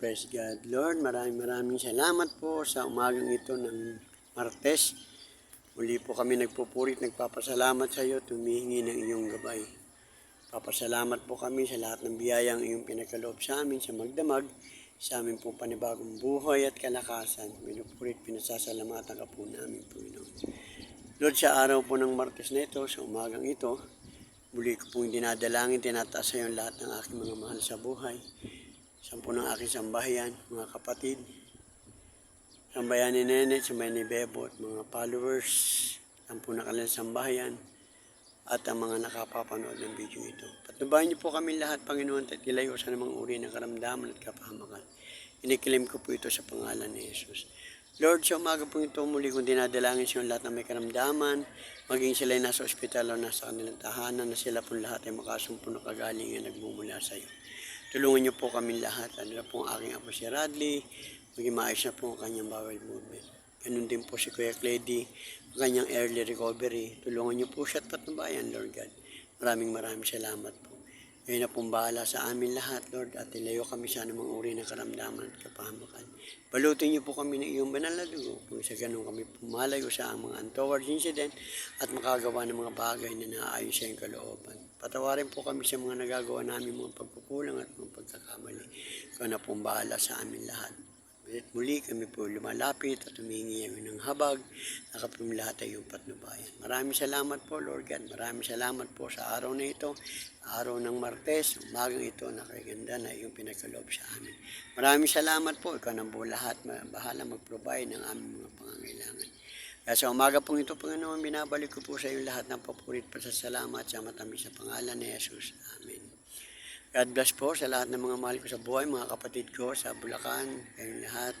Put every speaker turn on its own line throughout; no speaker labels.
Praise God. Lord, maraming maraming salamat po sa umagang ito ng Martes. Muli po kami nagpupurit, nagpapasalamat sa iyo, tumihingi ng iyong gabay. Papasalamat po kami sa lahat ng biyayang iyong pinakaloob sa amin sa magdamag, sa amin po panibagong buhay at kalakasan. Minupurit, pinasasalamatan ka po namin, Panginoon. Lord, sa araw po ng Martes na ito, sa umagang ito, muli ko pong dinadalangin, tinataas sa iyo lahat ng aking mga mahal sa buhay. Sampu ng aking sambahayan, mga kapatid. Sambayan ni Nene, sambayan ni Bebo at mga followers. Sampu na kanilang sambahayan at ang mga nakapapanood ng video ito. Patnubayan niyo po kami lahat, Panginoon, at ilayo sa namang uri ng karamdaman at kapahamakan. Inikilim ko po ito sa pangalan ni Jesus. Lord, sa umaga po ito, muli kong dinadalangin sa lahat ng may karamdaman, maging sila ay nasa ospital o nasa kanilang tahanan, na sila po lahat ay makasumpo ng kagalingan nagmumula sa iyo. Tulungan niyo po kami lahat. Ano na po ang aking apo si Radley, maging maayos na po ang kanyang bowel movement. Ganun din po si Kuya Cledy, ang kanyang early recovery. Tulungan niyo po siya at patnubayan, Lord God. Maraming maraming salamat po. Ngayon na pong bahala sa amin lahat, Lord, at ilayo kami sa anumang uri ng karamdaman at kapahamakan. Balutin niyo po kami ng iyong banal na dugo kung sa ganun kami pumalayo sa mga untoward incident at makagawa ng mga bagay na naaayon sa iyong kalooban. Patawarin po kami sa mga nagagawa namin mga pagkukulang at pagkakamali. Ikaw na pong bahala sa amin lahat. At muli kami po lumalapit at humingi kami ng habag na kapag lahat ay patnubayan. Maraming salamat po Lord God. Maraming salamat po sa araw na ito. Araw ng Martes, umagang ito nakaganda na iyong pinagkaloob sa amin. Maraming salamat po. Ikaw na po lahat. Bahala mag-provide ng aming mga pangangailangan. Kaya sa umaga pong ito, Panginoon, binabalik ko po sa iyo lahat ng papurit pa sa salamat sa matamis sa pangalan ni Jesus. Amen. God bless po sa lahat ng mga mahal ko sa buhay, mga kapatid ko sa Bulacan, kayong lahat.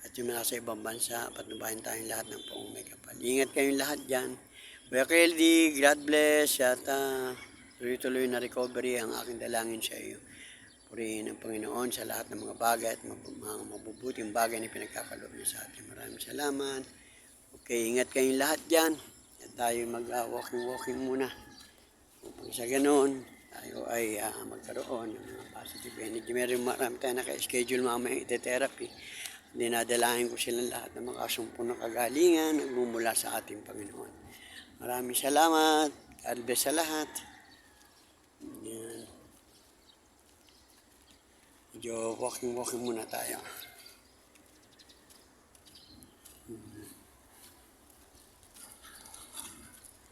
At yung nasa ibang bansa, patnubayan tayong lahat ng poong may kapal. Ingat kayong lahat dyan. Kuya Keldy, God bless. At uh, tuloy-tuloy na recovery ang aking dalangin sa iyo. Purihin ng Panginoon sa lahat ng mga bagay at mga mabubuting bagay na pinagkakaloob niya sa atin. Maraming salamat. Okay, ingat kayong lahat dyan. At tayo mag-walking-walking muna. Upang sa ganoon, tayo ay ah, magkaroon ng mga positive energy. Meron marami tayo naka-schedule mamaya ite-therapy. Dinadalahin ko silang lahat ng makasumpo ng kagalingan nagmumula sa ating Panginoon. Maraming salamat. God bless sa lahat. Yan. Medyo walking-walking muna tayo.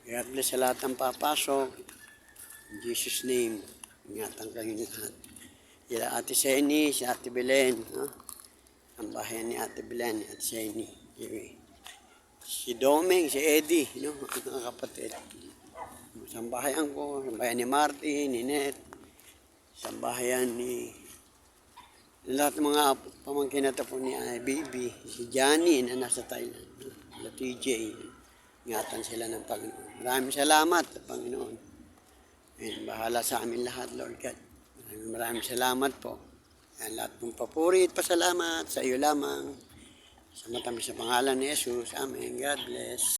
God bless sa lahat ng papasok. In Jesus' name, ingatan kayo lahat. Sila Ate Seni, si Ate Belen, no? ang bahay ni Ate Belen, Ate Seni. Si Doming, si Eddie, no? mga kapatid. Sa bahayan ko, sa bahayan ni Marty, ni Net, sa bahayan ni lahat ng mga pamangkin na po ni uh, Baby, si Johnny na nasa Thailand, sila TJ, ingatan sila ng Panginoon. Maraming salamat, Panginoon. Ayun, bahala sa amin lahat, Lord God. Maraming salamat po. Yan, lahat ng papuri at pasalamat sa iyo lamang. Sa matamis sa pangalan ni Jesus. Amen. God bless.